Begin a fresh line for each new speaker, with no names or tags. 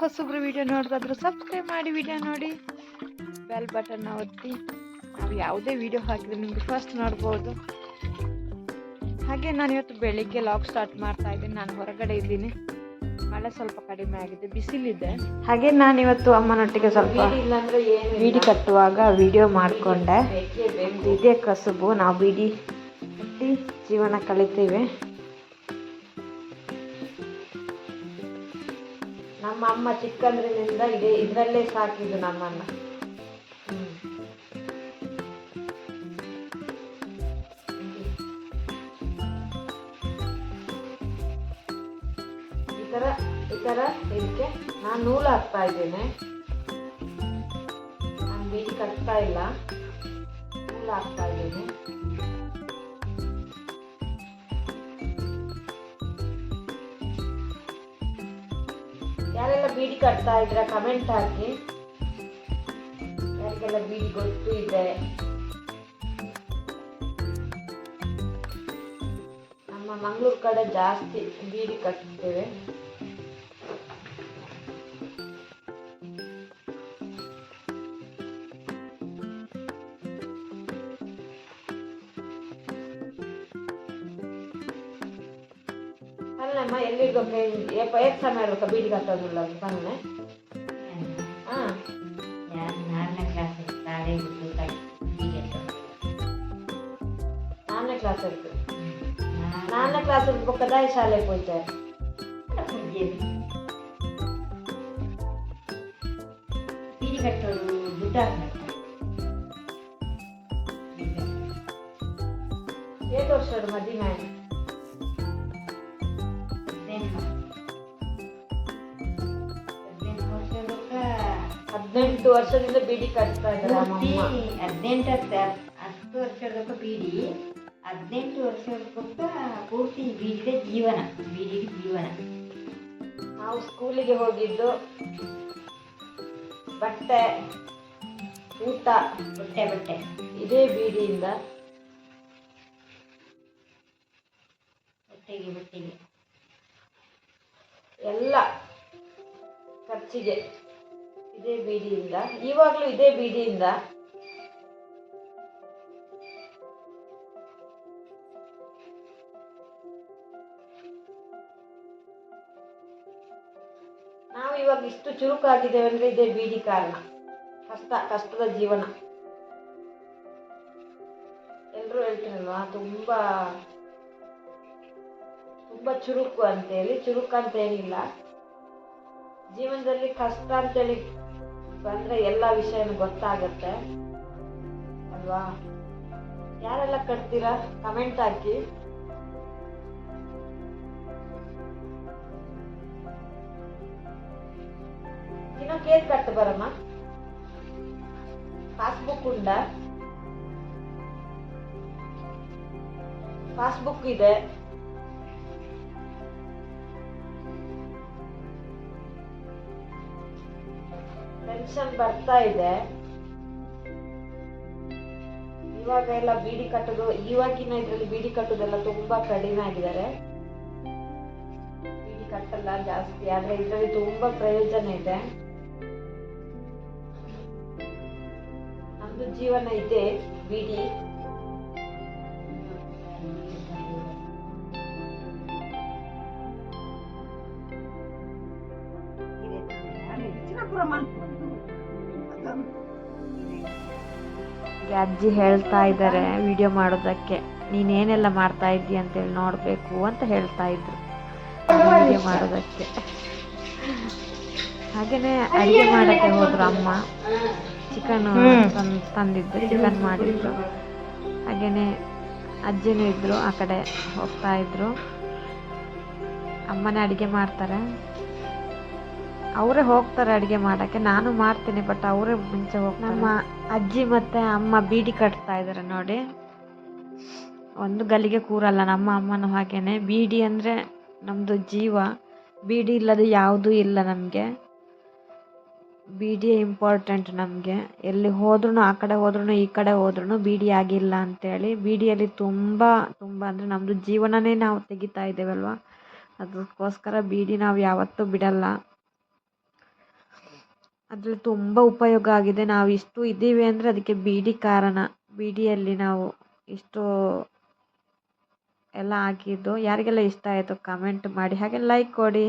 ಹೊಸಬ್ರು ವಿಡಿಯೋ ನೋಡಿದ್ರು ಸಬ್ಸ್ಕ್ರೈಬ್ ಮಾಡಿ ವಿಡಿಯೋ ನೋಡಿ. ಬೆಲ್ ಬಟನ್ನ ಒತ್ತಿ. ನಾವು ಯಾವುದೇ ವಿಡಿಯೋ ಹಾಕಿದ್ರೆ ನಿಮಗೆ ಫಸ್ಟ್ ನೋಡ್ಬೋದು. ಹಾಗೆ ನಾನು ಇವತ್ತು ಬೆಳಿಗ್ಗೆ ಲಾಗ್ ಸ್ಟಾರ್ಟ್ ಮಾಡ್ತಾ ಇದ್ದೀನಿ. ನಾನು ಹೊರಗಡೆ ಇದ್ದೀನಿ. ಮಳೆ ಸ್ವಲ್ಪ ಕಡಿಮೆ ಆಗಿದೆ, ಬಿಸಿಲಿದೆ. ಹಾಗೆ ನಾನು ಇವತ್ತು ಅಮ್ಮನೊಟ್ಟಿಗೆ ಸ್ವಲ್ಪ ಬೀಡಿ ಕಟ್ಟುವಾಗ ವಿಡಿಯೋ ಮಾಡಿಕೊಂಡೆ. ಇದೇ ಕಸುಬು, ನಾವು ಬೀಡಿ ಜೀವನ ಕಳಿತೀವಿ. ನಮ್ಮ ಅಮ್ಮ ಚಿಕ್ಕಂದ್ರಿನಿಂದ ಇದೇ, ಇದರಲ್ಲೇ ಸಾಕಿದ್ದು ನಮ್ಮನ್ನ. ಈ ಥರ ಈ ಥರ ಇದಕ್ಕೆ ನಾನು ನೂಲು ಹಾಕ್ತಾ ಇದ್ದೇನೆ. ನಾನು ಬೀಜ ಕಟ್ತಾ ಇಲ್ಲ. ನೂಲು ಹಾಕ್ತಾ ಇದ್ದೇನೆ. ಬೀಡಿ ಕಟ್ತಾ ಇದ್ರ ಕಮೆಂಟ್ ಹಾಕಿ. ಯಾರಿಗೆಲ್ಲ ಬೀಡಿ ಗೊತ್ತು ಇದೆ? ನಮ್ಮ ಮಂಗಳೂರು ಕಡೆ ಜಾಸ್ತಿ ಬೀಡಿ ಕಟ್ತೇವೆ. ಅಲ್ಲಮ್ಮ ಎಲ್ಲಿರ್ಬೇಕು ಎಷ್ಟು ಸಮಯ ಇರ್ಬೇಕಾ ಬೀಡಿ ಕಟ್ಟೋದಿಲ್ಲ ಬನ್ನೆ ಹಾಂ
ನಾಲ್ಕನೇ ಕ್ಲಾಸ್ ತಾಳೆ ಬಿಟ್ಟು ಹೀಗೆ
ನಾಲ್ಕನೇ ಕ್ಲಾಸ್ ಇರ್ತದೆ ನಾಲ್ಕನೇ ಕ್ಲಾಸ್ ಇರ್ಬೇಕಾದ ಶಾಲೆಗೆ ಹೋಯ್ತಾರೆ
ಬೀಡಿ ಕಟ್ಟೋರು ದುಡ್ಡು ಹಾಕ್ಬೇಕು
ಏಳು ವರ್ಷ ಮದುವೆ
ಹದಿನೆಂಟು ಹದಿನೆಂಟು
ವರ್ಷದಿಂದ ಬೀಡಿ ಕಟ್ತಾ ಇದ್ದಾರೆ
ಪೂರ್ತಿ ಹದಿನೆಂಟು ಹತ್ತು ವರ್ಷದಕ್ಕೂ ವರ್ಷದಕ್ಕ ಬೀಡಿ ಹದಿನೆಂಟು ವರ್ಷದಕ್ಕ ಪೂರ್ತಿ ಬೀಡಿದೆ ಜೀವನ ಬೀಡಿ ಜೀವನ.
ನಾವು ಸ್ಕೂಲಿಗೆ ಹೋಗಿದ್ದು ಬಟ್ಟೆ ಊಟ.
ಬಟ್ಟೆ ಬಟ್ಟೆ.
ಇದೇ ಬೀಡಿಯಿಂದ
ಬಟ್ಟೆಗೆ ಬಟ್ಟೆಗೆ.
ಎಲ್ಲ ಖರ್ಚಿಗೆ. ಇದೇ ಬೀಡಿಯಿಂದ ಇವಾಗಲೂ ಇದೇ ಬೀಡಿಯಿಂದ ನಾವು ಇವಾಗ ಇಷ್ಟು ಚುರುಕಾಗಿದ್ದೇವೆ ಅಂದ್ರೆ ಇದೇ ಬೀಡಿ ಕಾರಣ, ಕಷ್ಟ, ಕಷ್ಟದ ಜೀವನ. ಎಲ್ಲರೂ ಹೇಳ್ತಾರಲ್ವಾ ತುಂಬಾ ತುಂಬಾ ಚುರುಕು ಅಂತೇಳಿ. ಚುರುಕು ಅಂತ ಏನಿಲ್ಲ. ಜೀವನದಲ್ಲಿ ಕಷ್ಟ ಅಂತೇಳಿ ಬಂದ್ರೆ ಎಲ್ಲ ವಿಷಯನೂ ಗೊತ್ತಾಗತ್ತೆ. ಅಲ್ವಾ? ಯಾರೆಲ್ಲ ಕಟ್ತೀರಾ? ಕಮೆಂಟ್ ಹಾಕಿ. ಇನ್ನೊಂದು ಕೇಕ್ ಕಟ್ಟು ಬರಮ್ಮ. ಪಾಸ್ಬುಕ್ ಉಂಡ ಪಾಸ್ಬುಕ್ ಇದೆ. ಪೆನ್ಷನ್ ಬರ್ತಾ ಇದೆ. ಇವಾಗ ಎಲ್ಲ ಬೀಡಿ ಕಟ್ಟೋದು ಇವಾಗಿನ ಇದ್ರಲ್ಲಿ ಬೀಡಿ ಕಟ್ಟೋದೆಲ್ಲ ತುಂಬಾ ಕಡಿಮೆ ಆಗಿದ್ದಾರೆ. ಬೀಡಿ ಕಟ್ಟಲ್ಲ ಜಾಸ್ತಿ, ಆದ್ರೆ ಇದರಲ್ಲಿ ತುಂಬಾ ಪ್ರಯೋಜನ ಇದೆ. ನಮ್ದು ಜೀವನ ಇದೆ ಬೀಡಿ. ಈ ಅಜ್ಜಿ ಹೇಳ್ತಾ ಇದ್ದಾರೆ ವಿಡಿಯೋ ಮಾಡೋದಕ್ಕೆ. ನೀನೇನೆಲ್ಲ ಮಾಡ್ತಾ ಇದ್ದಿ ಅಂತೇಳಿ ನೋಡಬೇಕು ಅಂತ ಹೇಳ್ತಾ ಇದ್ರು. ವಿಡಿಯೋ ಮಾಡೋದಕ್ಕೆ. ಹಾಗೇನೆ ಅಡುಗೆ ಮಾಡಕ್ಕೆ ಹೋದ್ರು ಅಮ್ಮ. ಚಿಕನ್ ತಂದಿದ್ದು ಚಿಕನ್ ಮಾಡಿದ್ರು. ಹಾಗೇನೆ ಅಜ್ಜಿನೂ ಇದ್ರು ಆ ಕಡೆ ಹೋಗ್ತಾ ಇದ್ರು. ಅಮ್ಮನೇ ಅಡುಗೆ ಮಾಡ್ತಾರೆ. ಅವರೇ ಹೋಗ್ತಾರೆ ಅಡುಗೆ ಮಾಡೋಕ್ಕೆ. ನಾನು ಮಾಡ್ತೀನಿ ಬಟ್ ಅವರೇ ಮುಂಚೆ ಹೋಗ್ತಾರೆ. ನಮ್ಮ ಅಜ್ಜಿ ಮತ್ತು ಅಮ್ಮ ಬೀಡಿ ಕಟ್ತಾ ಇದ್ದಾರೆ ನೋಡಿ. ಒಂದು ಗಲಿಗೆ ಕೂರಲ್ಲ, ನಮ್ಮ ಅಮ್ಮನೂ ಹಾಗೇನೆ. ಬೀಡಿ ಅಂದರೆ ನಮ್ಮದು ಜೀವ. ಬೀಡಿ ಇಲ್ಲದೆ ಯಾವುದೂ ಇಲ್ಲ ನಮಗೆ. ಬೀಡಿ ಇಂಪಾರ್ಟೆಂಟ್ ನಮಗೆ. ಎಲ್ಲಿ ಹೋದ್ರೂ ಆ ಕಡೆ ಹೋದ್ರೂ ಈ ಕಡೆ ಹೋದ್ರೂ ಬೀಡಿ ಆಗಿಲ್ಲ ಅಂತೇಳಿ. ಬೀಡಿಯಲ್ಲಿ ತುಂಬ ತುಂಬ ಅಂದರೆ ನಮ್ಮದು ಜೀವನನೇ ನಾವು ತೆಗಿತಾ ಇದ್ದೇವಲ್ವ? ಅದಕ್ಕೋಸ್ಕರ ಬೀಡಿ ನಾವು ಯಾವತ್ತೂ ಬಿಡಲ್ಲ.
ಅದ್ರಲ್ಲಿ ತುಂಬ ಉಪಯೋಗ ಆಗಿದೆ. ನಾವು ಇಷ್ಟು ಇದ್ದೀವಿ ಅಂದರೆ ಅದಕ್ಕೆ ಬೀಡಿ ಕಾರಣ. ಬೀಡಿಯಲ್ಲಿ ನಾವು ಇಷ್ಟು ಎಲ್ಲ ಹಾಕಿದ್ದು. ಯಾರಿಗೆಲ್ಲ ಇಷ್ಟ ಆಯಿತು ಕಮೆಂಟ್ ಮಾಡಿ. ಹಾಗೆ ಲೈಕ್ ಕೊಡಿ.